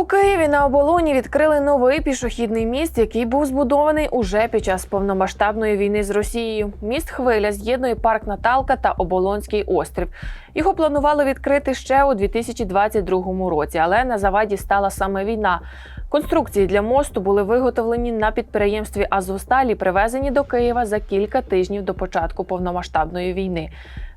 У Києві на оболоні відкрили новий пішохідний міст, який був збудований уже під час повномасштабної війни з Росією. Міст хвиля з'єднує парк Наталка та Оболонський острів. Його планували відкрити ще у 2022 році, але на заваді стала саме війна. Конструкції для мосту були виготовлені на підприємстві Азовсталі, привезені до Києва за кілька тижнів до початку повномасштабної війни.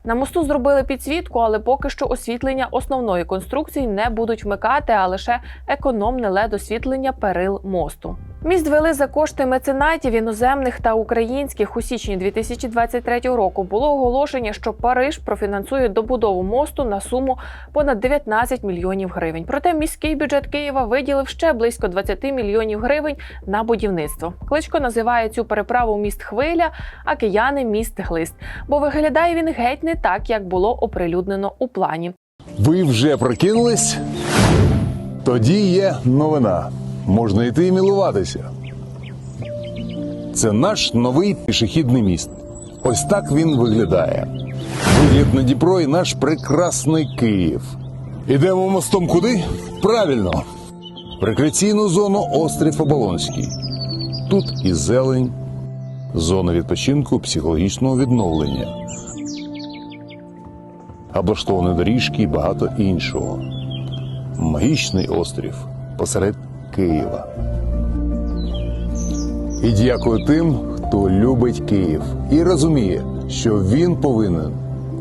На мосту зробили підсвітку, але поки що освітлення основної конструкції не будуть вмикати, а лише економне ледосвітлення освітлення перил мосту. Міст вели за кошти меценатів іноземних та українських. У січні 2023 року було оголошення, що Париж профінансує добудову мосту на суму понад 19 мільйонів гривень. Проте міський бюджет Києва виділив ще близько 20 мільйонів гривень на будівництво. Кличко називає цю переправу міст хвиля, а кияни міст глист, бо виглядає він геть не так, як було оприлюднено у плані. Ви вже прокинулись? Тоді є новина. Можна йти і милуватися. Це наш новий пішохідний міст. Ось так він виглядає. Вигляд на Дніпро і наш прекрасний Київ. Ідемо мостом куди? Правильно. Рекреаційну зону острів Оболонський. Тут і зелень, зона відпочинку психологічного відновлення облаштовані доріжки і багато іншого. Магічний острів посеред Києва. І дякую тим, хто любить Київ і розуміє, що він повинен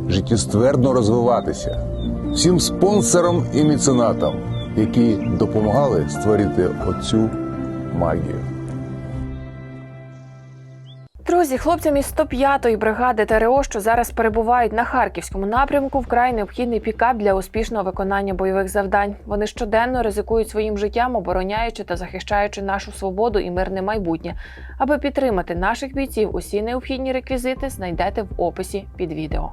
життєствердно розвиватися. Всім спонсорам і меценатам, які допомагали створити оцю магію. Друзі, хлопцям із 105-ї бригади ТРО, що зараз перебувають на харківському напрямку, вкрай необхідний пікап для успішного виконання бойових завдань. Вони щоденно ризикують своїм життям, обороняючи та захищаючи нашу свободу і мирне майбутнє. Аби підтримати наших бійців, усі необхідні реквізити знайдете в описі під відео.